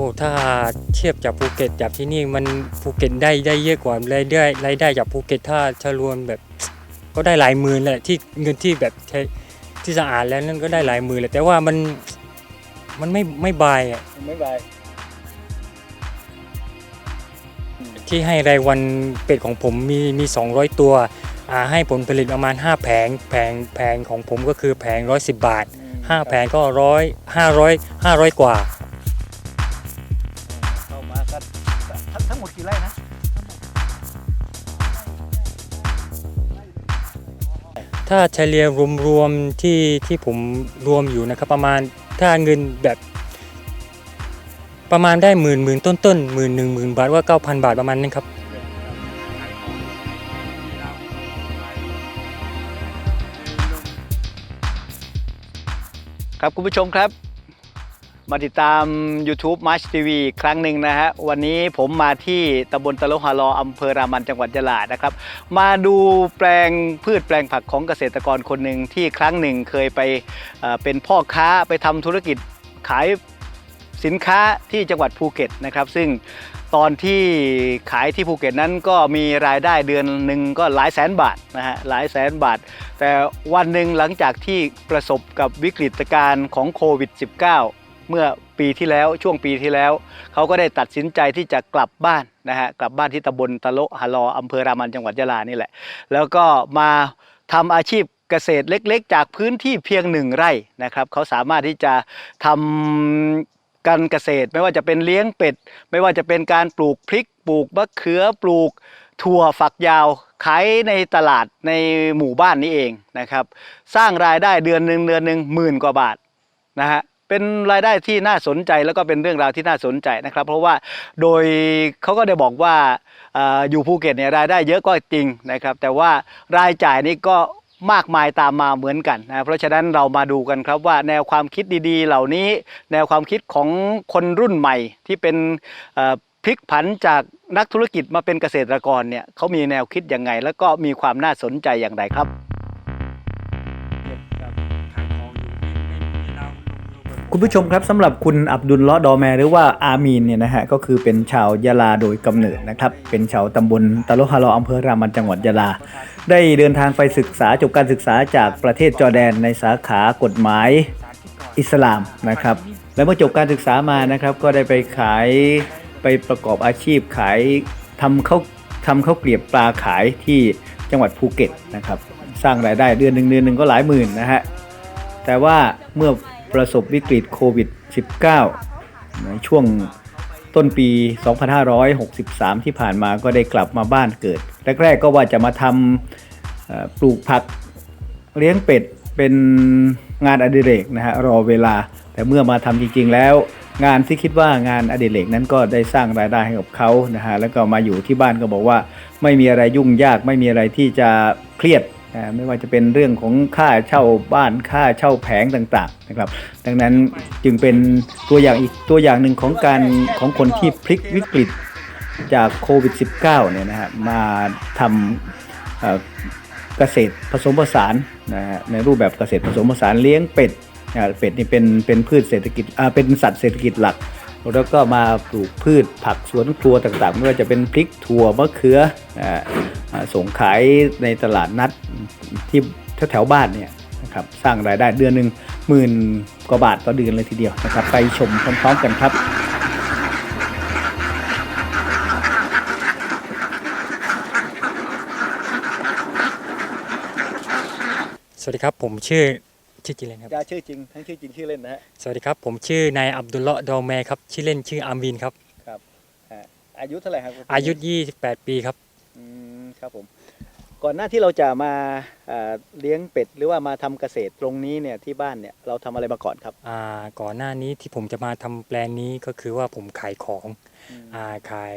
อ้ถ้าเทียบจากภูเก็ตจากที่นี่มันภูเก็ตได้ได้เยอะกว่ารายได้รายได้จากภูเก็ตถ้าถ้ารวมแบบก็ได้หลายหมื่นแหละที่เงินที่แบบใช้ที่สะอาดแล้วนั่นก็ได้หลายหมื่นแหละแต่ว่ามันมันไม่ไม่บายอะไม่บายที่ให้รายวันเป็ดของผมมีมี 200 ตัวอ่าให้ผลผลิตประมาณ 5 แผงแผงแผงของผมก็คือแผง 110 บาท 5 แผงก็ร้อยห้าร้อยห้าร้อยกว่า ถ้าเฉลี่ยรวมๆที่ที่ผมรวมอยู่นะครับ ประมาณถ้าเงินแบบประมาณได้หมื่นหมื่นต้นต้นหมื่นหนึ่งหมื่นบาทว่าเก้าพันบาทประมาณนั้นครับ ครับคุณผู้ชมครับ มาติดตาม YouTube March TV อีกครั้งหนึ่งนะฮะ วันนี้ผมมาที่ตำบลตะโลฮารออำเภอรามันจังหวัดยะลานะครับ มาดูแปลงพืชแปลงผักของเกษตรกรคนหนึ่งที่ครั้งหนึ่งเคยไปเอ่อเป็นพ่อค้าไปทำธุรกิจขายสินค้าที่จังหวัดภูเก็ตนะครับ ซึ่งตอนที่ขายที่ภูเก็ตนั้นก็มีรายได้เดือนหนึ่งก็หลายแสนบาทนะฮะหลายแสนบาท แต่วันหนึ่งหลังจากที่ประสบกับวิกฤตการณ์ของโควิด -19 เมื่อปีที่แล้วช่วงปีที่แล้ว เขาก็ได้ตัดสินใจที่จะกลับบ้านนะฮะกลับบ้านที่ตำบลตะโลฮารออำเภอรามันจังหวัดยะลานี่แหละ แล้วก็มาทำอาชีพเกษตรเล็ก ๆ จากพื้นที่เพียงหนึ่งไร่นะครับเขาสามารถที่จะทำการเกษตรไม่ว่าจะเป็นเลี้ยงเป็ด ไม่ว่าจะเป็นการปลูกพริก ปลูกมะเขือปลูกถั่วฝักยาวขายในตลาดในหมู่บ้านนี้เองนะครับ สร้างรายได้เดือนหนึ่งเดือนหนึ่งหมื่นกว่าบาทนะฮะ เป็นรายได้ที่น่าสนใจแล้วก็เป็นเรื่องราวที่น่าสนใจนะครับ เพราะว่าโดยเขาก็ได้บอกว่าอยู่ภูเก็ตเนี่ยรายได้เยอะก็จริงนะครับ แต่ว่ารายจ่ายนี่ก็มากมายตามมาเหมือนกันนะเพราะฉะนั้นเรามาดูกันครับว่าแนวความคิดดีๆ เหล่านี้ แนวความคิดของคนรุ่นใหม่ที่เป็นพลิกผันจากนักธุรกิจมาเป็นเกษตรกรเนี่ยเขามีแนวคิดยังไง แล้วก็มีความน่าสนใจอย่างไรครับ คุณผู้ชมครับสำหรับคุณอับดุลลาะดอแมหรือว่าอามีนเนี่ยนะฮะก็คือเป็นชาวยะลาโดยกำเนิดนะครับเป็นชาวตำบลตะโลฮารออำเภอรามันจังหวัดยะลา ได้เดินทางไปศึกษาจบการศึกษาจากประเทศจอร์แดนในสาขากฎหมายอิสลามนะครับและเมื่อจบการศึกษามานะครับก็ได้ไปขายไปประกอบอาชีพขายทำข้าวทำข้าวเกลียบปลาขายที่จังหวัดภูเก็ตนะครับสร้างรายได้เดือนหนึ่งเดือนหนึ่งก็หลายหมื่นนะฮะแต่ว่าเมื่อ ประสบวิกฤตโควิด -19 ในช่วงต้นปี 2563 ที่ผ่านมาก็ได้กลับมาบ้านเกิด แรกๆก็ว่าจะมาทำปลูกผักเลี้ยงเป็ดเป็นงานอดิเรกนะฮะรอเวลา แต่เมื่อมาทำจริงๆแล้ว งานที่คิดว่างานอดิเรกนั้นก็ได้สร้างรายได้ให้กับเขานะฮะแล้วก็มาอยู่ที่บ้านก็บอกว่า ไม่มีอะไรยุ่งยากไม่มีอะไรที่จะเครียด ไม่ว่าจะเป็นเรื่องของค่าเช่าบ้านค่าเช่าแผงต่างๆนะครับ ดังนั้นจึงเป็นตัวอย่างอีกตัวอย่างหนึ่งของการของคนที่พลิกวิกฤตจากโควิด -19 เนี่ยนะฮะมาทำเกษตรผสมผสานนะฮะในรูปแบบเกษตรผสมผสานเลี้ยงเป็ดเป็ดนี่เป็นเป็นพืชเศรษฐกิจอ่าเป็นสัตว์เศรษฐกิจหลัก แล้วก็มาปลูกพืชผักสวนครัวต่างๆ ไม่ว่าจะเป็นพริกถั่วมะเขืออ่าส่งขายในตลาดนัดที่แถวบ้านเนี่ยนะครับสร้างรายได้เดือนหนึ่งหมื่นกว่าบาทต่อเดือนเลยทีเดียวนะครับ ไปชมพร้อมๆกันครับสวัสดีครับ ผมชื่อ ชื่อจริงเลยครับ ยาชื่อจริงทั้งชื่อจริงชื่อเล่นนะฮะสวัสดีครับ ผมชื่อนายอับดุลเลาะห์ดอแมครับ ชื่อเล่นชื่ออามีนครับ ครับอายุเท่าไหร่ครับอายุ 28 ปีครับ อืมครับผมก่อนหน้าที่เราจะมาอ่าเลี้ยงเป็ดหรือว่ามาทำเกษตรตรงนี้เนี่ยที่บ้านเนี่ยเราทำอะไรมาก่อนครับอ่า ก่อนหน้านี้ที่ผมจะมาทำแปลงนี้ก็คือว่าผมขายของอ่า ขาย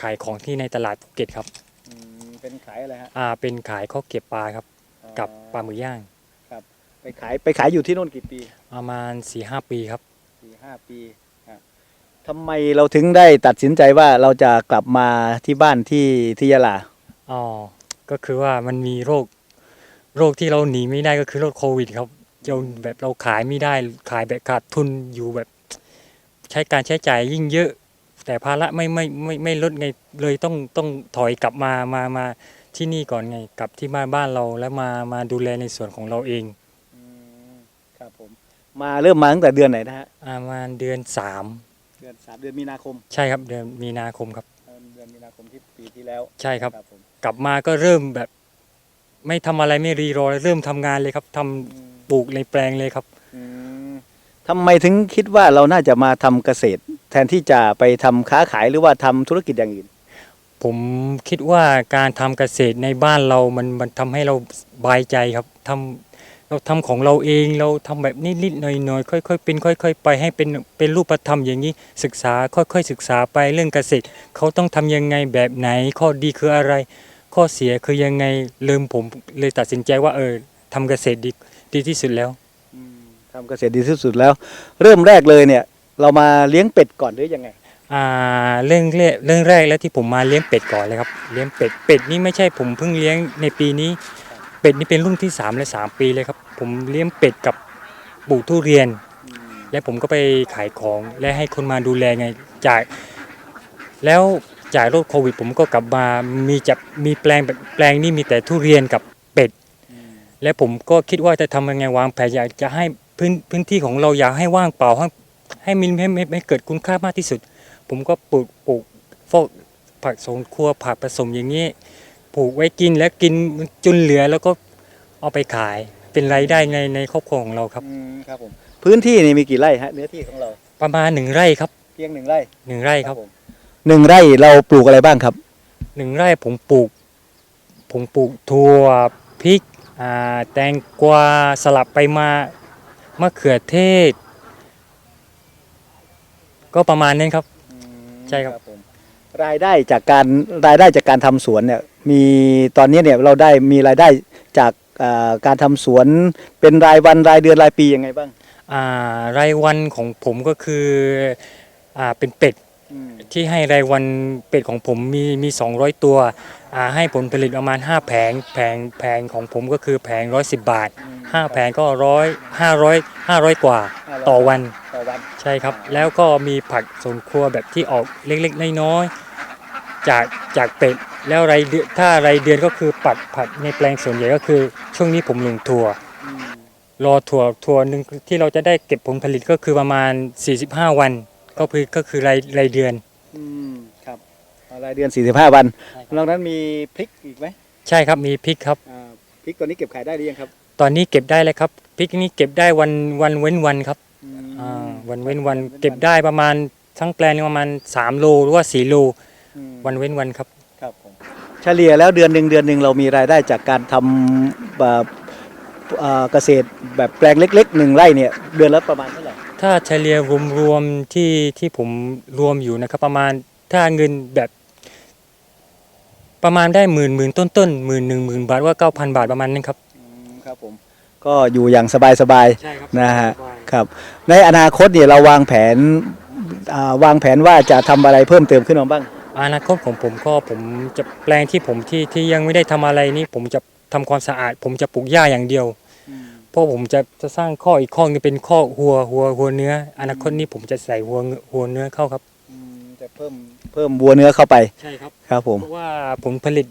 ขายของที่ในตลาดภูเก็ตครับ อืมเป็นขายอะไรฮะอ่า เป็นขายข้าวเก็บปลาครับอ๋อกับปลาหมึกย่าง ไปขายไปขายอยู่ที่นู่นกี่ปีประมาณ4-5หปีครับ สี่ห้าปีอะทำไมเราถึงได้ตัดสินใจว่าเราจะกลับมาที่บ้านที่ที่ยะลาอ๋อ ก็คือว่ามันมีโรค โรคที่เราหนีไม่ได้ก็คือโรคโควิดครับเราแบบเราขายไม่ได้ขายแบบขาดทุนอยู่แบบ ใช้การใช้จ่ายยิ่งเยอะ แต่ภาระไม่ไม่ไม่ไม่ลดไงเลยต้องต้องถอยกลับมามามาที่นี่ก่อนไงกลับที่บ้านบ้านเราแล้วมามาดูแลในส่วนของเราเองครับผ มมาเริ่มมาตั้งแต่เดือนไหนนะฮะประมาณเดือนสามเดือนสามเดือนมีนาคมใช่ครับเดือนมีนาคมครับเดือนมีนาคมที่ปีที่แล้วใช่ครับ ครับผมกลับมาก็เริ่มแบบ ไม่ทำอะไรไม่รีรอเริ่มทำงานเลยครับทำปลูกในแปลงเลยครับทำไมถึงคิดว่าเราน่าจะมาทำเกษตร แทนที่จะไปทำค้าขายหรือว่าทำธุรกิจอย่างอื่น ผมคิดว่าการทำเกษตรในบ้านเรามันมันทำให้เราสบายใจครับทำ เราทำของเราเองเราทำแบบนิดๆหน่อยๆค่อยๆเป็นค่อย ๆ ไปให้เป็นเป็นรูปธรรมอย่างนี้ศึกษาค่อยๆ ศึกษาไปเรื่องเกษตรเขาต้องทำยังไงแบบไหน ข้อดีคืออะไร ข้อเสียคือยังไงเริ่มผมเลยตัดสินใจว่าเออทำเกษตรดีดีที่สุดแล้วทำเกษตรดีที่สุดแล้ว เริ่มแรกเลยเนี่ย เรามาเลี้ยงเป็ดก่อนหรือยังไงอ่าเรื่องแรกเรื่องแรกแล้วที่ผมมาเลี้ยงเป็ดก่อนเลยครับ เลี้ยงเป็ดเป็ดนี่ไม่ใช่ผมเพิ่งเลี้ยงในปีนี้ เป็ดนี่เป็นรุ่นที่สามและสามปีเลยครับ ผมเลี้ยงเป็ดกับปลูกทุเรียน และผมก็ไปขายของและให้คนมาดูแลไงจากแล้วจากโรคโควิด ผมก็กลับมามีจับมีแปลงแปลงนี่มีแต่ทุเรียนกับเป็ด และผมก็คิดว่าจะทำยังไงวางแผนอยากจะให้พื้นพื้นที่ของเราอยากให้ว่างเปล่าให้ให้มีให้ให้ให้เกิดคุณค่ามากที่สุด ผมก็ปลูกปลูกพวกผักสวนครัวผักผสมอย่างนี้ ปลูกไว้กินแล้วกินจนเหลือแล้วก็เอาไปขายเป็นรายได้ในในครอบครัวของเราครับครับผมพื้นที่นี่มีกี่ไร่ฮะเนื้อที่ของเราประมาณหนึ่งไร่ครับเพียงหนึ่งไร่หนึ่งไร่ครับผมหนึ่งไร่เราปลูกอะไรบ้างครับ หนึ่งไร่ผมปลูก ผมปลูกถั่วพริกอ่าแตงกวาสลับไปมามะเขือเทศ ก็ประมาณนี้ครับใช่ครับ ผม รายได้จากการรายได้จากการทำสวนเนี่ยมีตอนนี้เนี่ยเราได้มีรายได้จากอ่าการทำสวนเป็นรายวันรายเดือนรายปียังไงบ้างอ่ารายวันของผมก็คืออ่าเป็นเป็ดที่ให้รายวันเป็ดของผมมีมี 200 ตัวอ่าให้ผลผลิตประมาณ 5 แผงแผงแผงของผมก็คือแผง 110 บาท 5 แผงก็ร้อยห้าร้อยห้าร้อยกว่าต่อวันต่อวันใช่ครับ แล้วก็มีผักสวนครัวแบบที่ออกเล็กๆน้อยๆ จากจากเป็ดแล้วรายเดือนถ้ารายเดือนก็คือปัดผักในแปลงส่วนใหญ่ก็คือ ช่วงนี้ผมลงถั่วรอถั่วถั่วหนึ่งที่เราจะได้เก็บผลผลิตก็คือประมาณ 45 วัน ก็คือก็คือรายรายเดือนอืมครับเอารายเดือน 45 วันใช่ครับนอกนั้นมีพริกอีกไหมใช่ครับมีพริกครับอ่าพริกตอนนี้เก็บขายได้หรือยังครับตอนนี้เก็บได้แล้วครับพริกนี่เก็บได้วันวันเว้นวันครับอ่าวันเว้นวันเก็บได้ประมาณทั้งแปลงนี่ประมาณ 3 โลหรือว่า 4 โลอืม วันเว้นวันครับ ครับผมเฉลี่ยแล้วเดือนหนึ่งเดือนหนึ่งเรามีรายได้จากการทำแบบอ่าเกษตรแบบแปลงเล็กๆหนึ่งไร่เนี่ยเดือนละประมาณเท่าไหร่ถ้าเฉลี่ยรวมๆที่ที่ผมรวมอยู่นะครับ ประมาณถ้าเงินแบบประมาณได้หมื่นหมื่นต้นต้นหมื่นหนึ่งหมื่นบาทว่าเก้าพันบาทประมาณนั้นครับครับผมก็อยู่อย่างสบายใช่ครับนะฮะๆครับในอนาคตเนี่ยเราวางแผนอ่าวางแผนว่าจะทำอะไรเพิ่มเติมขึ้นมาบ้าง อนาคตของผมก็ผมจะแปลงที่ผมที่ที่ยังไม่ได้ทำอะไรนี่ผมจะทำความสะอาด ผมจะปลูกหญ้าอย่างเดียวเพราะผมจะจะสร้างข้ออีกข้อนึงเป็นข้อหัวหัวหัวเนื้อ อนาคตนี้ผมจะใส่หัวเงหัวเนื้อเข้าครับจะเพิ่มเพิ่มวัวเนื้อเข้าไปใช่ครับครับผมเพราะว่าผลผลิต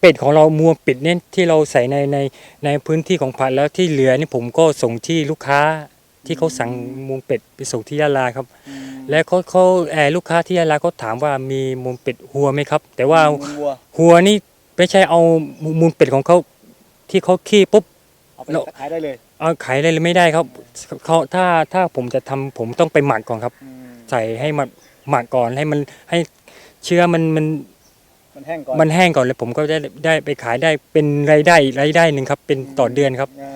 เป็ดของเรามัวเป็ดเนี่ยที่เราใส่ในในในพื้นที่ของผัดแล้วที่เหลือนี่ผมก็ส่งที่ลูกค้าที่เขาสั่งมูลเป็ดไปส่งที่ยะลาครับ และเขาเขาแออลูกค้าที่ยะลาเขาถามว่ามีมูลเป็ดหัวไหมครับ แต่ว่าวัวหัวนี่ไม่ใช่เอามูลเป็ดของเขาที่เขาขี้ปุ๊บ เอาไปเราขายได้เลยเอาขายเลยไม่ได้ครับเขาถ้าถ้าผมจะทำผมต้องไปหมักก่อนครับใส่ให้มันหมักก่อนให้มันให้เชื้อมันมันมันแห้งก่อนมันแห้งก่อนเลยผมก็ได้ได้ไปขายได้เป็นรายได้รายได้หนึ่งครับ เป็นต่อเดือนครับ อ่า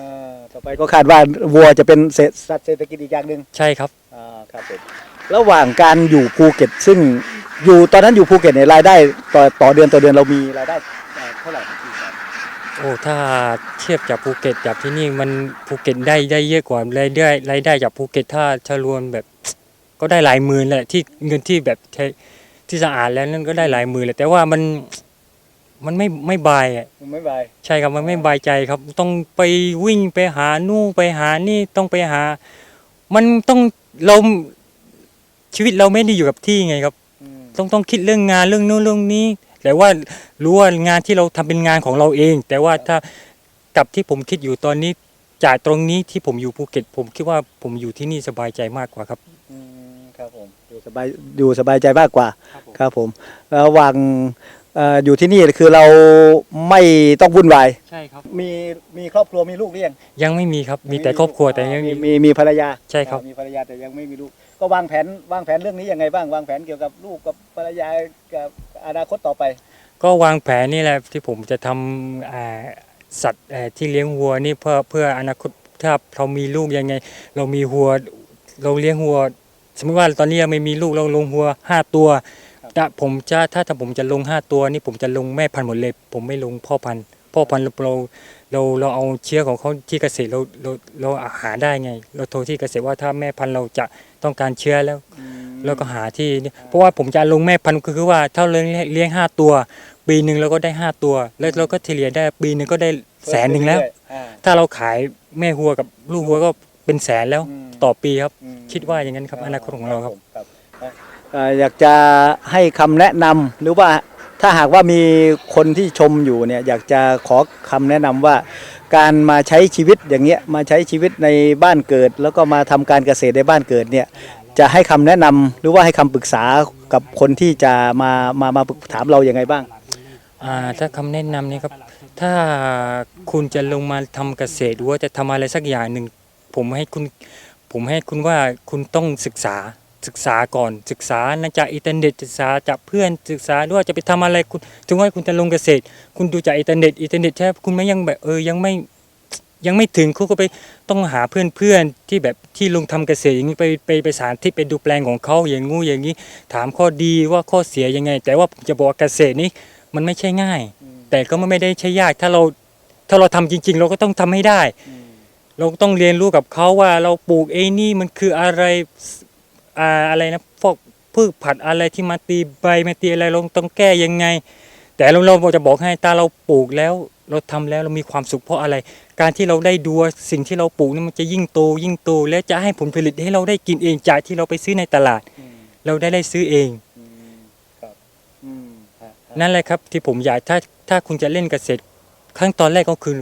ต่อไปก็คาดว่าวัวจะเป็นเศรษฐสัตว์เศรษฐกิจอีกอย่างหนึ่งใช่ครับ อ่าครับผม ระหว่างการอยู่ภูเก็ต ซึ่งอยู่ตอนนั้นอยู่ภูเก็ตเนี่ยรายได้ต่อต่อเดือนต่อเดือนเรามีรายได้เอ่อเท่าไหร่ครับพี่ครับโอ้ถ้าเทียบจากภูเก็ตจากที่นี่มันภูเก็ตได้ได้เยอะกว่ารายได้รายได้จากภูเก็ตถ้าถ้ารวมแบบ ก็ได้หลายหมื่นแหละที่เงินที่แบบที่ที่สะอาดแล้วนั่นก็ได้หลายหมื่นแหละแต่ว่ามันมันไม่ไม่บายอะไม่บายใช่ครับมันไม่บายใจครับ ต้องไปวิ่งไปหานู่นไปหานี่ต้องไปหา มันต้องเรา ชีวิตเราไม่ได้อยู่กับที่ไงครับอืมต้องต้องคิดเรื่องงานเรื่องนู้นเรื่องนี้ แต่ว่ารู้ว่างานที่เราทำเป็นงานของเราเอง แต่ว่าถ้ากับที่ผมคิดอยู่ตอนนี้จากตรงนี้ที่ผมอยู่ภูเก็ต ผมคิดว่าผมอยู่ที่นี่สบายใจมากกว่าครับอืมครับผมอยู่สบายอยู่สบายใจมากกว่าครับผมระหว่างเอ่ออยู่ที่นี่คือเราไม่ต้องวุ่นวายใช่ครับมีมีครอบครัวมีลูกหรือยังยังไม่มีครับ มีแต่ครอบครัวแต่ยังมีมีมีมีภรรยาใช่ครับอ่ามีภรรยาแต่ยังไม่มีลูก ก็วางแผนวางแผนเรื่องนี้ยังไงบ้างวางแผนเกี่ยวกับลูกกับภรรยากับอนาคตต่อไป ก็วางแผนนี่แหละที่ผมจะทำอ่าสัตว์เอ่อที่เลี้ยงวัวนี่เพื่อเพื่ออนาคตถ้าเรามีลูกยังไง เรามีวัวเราเลี้ยงวัว สมมติว่าตอนนี้ยังไม่มีลูกเราลงวัวห้าตัวครับถ้าผมจะถ้าถ้าผมจะลงห้าตัวนี่ผมจะลงแม่พันธุ์หมดเลย ผมไม่ลงพ่อพันธุ์พ่อพันธุ์เราเราเราเราเอาเชื้อของเขาที่เกษตรเราเราเราหาได้ไง เราโทรที่เกษตรว่าถ้าแม่พันธุ์เราจะ ต้องการเชื้อแล้ว แล้วก็หาที่นี่เพราะว่าผมจะลงแม่พันธุ์ก็คือว่าถ้าเราเลี้ยงห้าตัว ปีหนึ่งเราก็ได้ห้าตัว แล้วเราก็เฉลี่ยได้ปีหนึ่งก็ได้แสนหนึ่งแล้วอ่าถ้าเราขายแม่วัวกับลูกวัวก็เป็นแสนแล้วอืมต่อปีครับอืมคิดว่าอย่างนั้นครับอนาคตของเราครับครับเอ่ออยากจะให้คำแนะนำหรือว่าถ้าหากว่ามีคนที่ชมอยู่เนี่ยอยากจะขอคำแนะนำว่า การมาใช้ชีวิตอย่างเงี้ยมาใช้ชีวิตในบ้านเกิด แล้วก็มาทำการเกษตรในบ้านเกิดเนี่ยจะให้คำแนะนำหรือว่าให้คำปรึกษากับคนที่จะมามามาถามเราอย่างไงบ้างอ่าถ้าคำแนะนำนี่ครับถ้าคุณจะลงมาทำเกษตรหรือว่าจะทำอะไรสักอย่างหนึ่งผมให้คุณผมให้คุณว่าคุณต้องศึกษา ศึกษาก่อนศึกษานะจากอินเทอร์เน็ตศึกษาจากเพื่อนศึกษาด้วยว่าจะไปทำอะไรคุณถึงว่าคุณจะลงเกษตร คุณดูจากอินเทอร์เน็ตอินเทอร์เน็ตใช่คุณไม่ยังแบบเออยังไม่ยังไม่ถึงคุณก็ไปต้องหาเพื่อนเพื่อนๆที่แบบที่ลงทำเกษตรอย่างนี้ไปไปไปสาธิตไปดูแปลงของเขาอย่างงูอย่างนี้ ถามข้อดีว่าข้อเสียยังไง แต่ว่าผมจะบอกว่าเกษตรนี้มันไม่ใช่ง่าย แต่ก็ไม่ได้ใช่ยากถ้าเราถ้าเราทำจริง ๆ เราก็ต้องทำให้ได้ เราต้องเรียนรู้กับเขาว่าเราปลูกไอ้นี่มันคืออะไร อ่าอะไรนะพวกพืชผัดอะไรที่มาตีใบมาตีอะไรเราต้องแก้ยังไง แต่เราเราจะบอกให้ตาเราปลูกแล้ว เราทำแล้วเรามีความสุขเพราะอะไร การที่เราได้ดูว่าสิ่งที่เราปลูกนี่มันจะยิ่งโตยิ่งโตและจะให้ผลผลิตให้เราได้กินเองจากที่เราไปซื้อในตลาด เราได้ได้ซื้อเองนั่นแหละครับที่ผมอยากถ้าถ้าคุณจะเล่นเกษตรขั้นตอนแรกก็คือ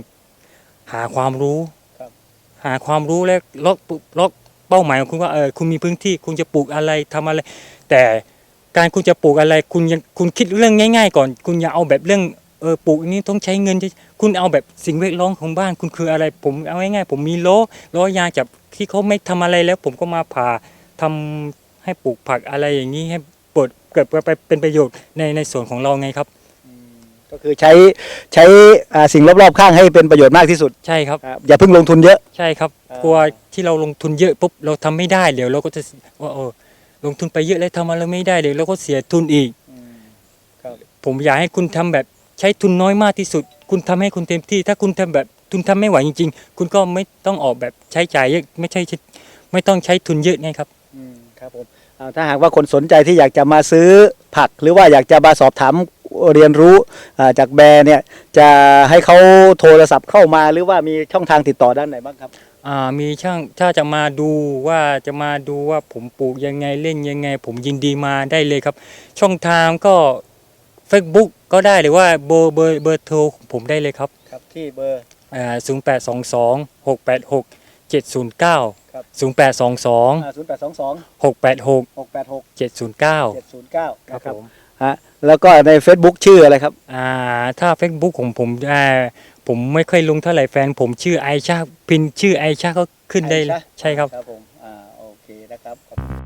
หาความรู้ครับหาความรู้และล็อกล็อก เป้าหมายของคุณว่าเออคุณมีพื้นที่คุณจะปลูกอะไรทำอะไร แต่การคุณจะปลูกอะไรคุณยังคุณคิดเรื่องง่าย ๆ ก่อน คุณอย่าเอาแบบเรื่องเออปลูกนี้ต้องใช้เงิน คุณเอาแบบสิ่งแวดล้อมของบ้าน คุณคืออะไรผมเอาง่ายๆผมมีล้อล้อยางจากที่เขาไม่ทำอะไรแล้ว ผมก็มาผ่าทำให้ปลูกผักอะไรอย่างนี้ให้เปิดเกิดไปเป็นประโยชน์ในในส่วนของเราไงครับ ก็คือใช้ใช้อ่าสิ่งรอบๆข้างให้เป็นประโยชน์มากที่สุดใช่ครับ ครับอย่าเพิ่งลงทุนเยอะ ใช่ครับอ่ากลัวที่เราลงทุนเยอะปุ๊บเราทำไม่ได้เดี๋ยวเราก็จะว่าเออลงทุนไปเยอะแล้วทำอะไรไม่ได้เดี๋ยวเราก็เสียทุนอีกครับผมอยากให้คุณทำแบบใช้ทุนน้อยมากที่สุด คุณทำให้คุณเต็มที่ ถ้าคุณทำแบบทุนทำไม่ไหวจริง ๆ คุณก็ไม่ต้องออกแบบใช้จ่ายเยอะไม่ใช่ไม่ต้องใช้ทุนเยอะไงครับครับผมอ่าถ้าหากว่าคนสนใจที่อยากจะมาซื้อผัก หรือว่าอยากจะมาสอบถาม เรียนรู้อ่าจากแบรนด์เนี่ยจะให้เขาโทรศัพท์เข้ามาหรือว่ามีช่องทางติดต่อด้านไหนบ้างครับอ่ามีช่างถ้าจะมาดูว่าจะมาดูว่าผมปลูกยังไงเล่นยังไง ผมยินดีมาได้เลยครับ ช่องทางก็ Facebook ก็ได้หรือว่าเบอร์เบอร์เบอร์โทรของผมได้เลยครับครับที่เบอร์อ่าศูนย์แปดสองสองหกแปดหกเจ็ดศูนย์เก้าครับศูนย์แปดสองสองศูนย์แปดสองสองหกแปดหกหกแปดหกเจ็ดศูนย์เก้าเจ็ดศูนย์เก้าครับนะครับผม ฮะแล้วก็ใน Facebook ชื่ออะไรครับ อ่าถ้า Facebook ของผมอ่าผมไม่ค่อยลงเท่าไหร่แฟน ผมชื่อไอชาพินชื่อไอชาก็ขึ้นได้เลย ไอชา ใช่ครับ ครับผม อ่า โอเคนะครับขอบคุณ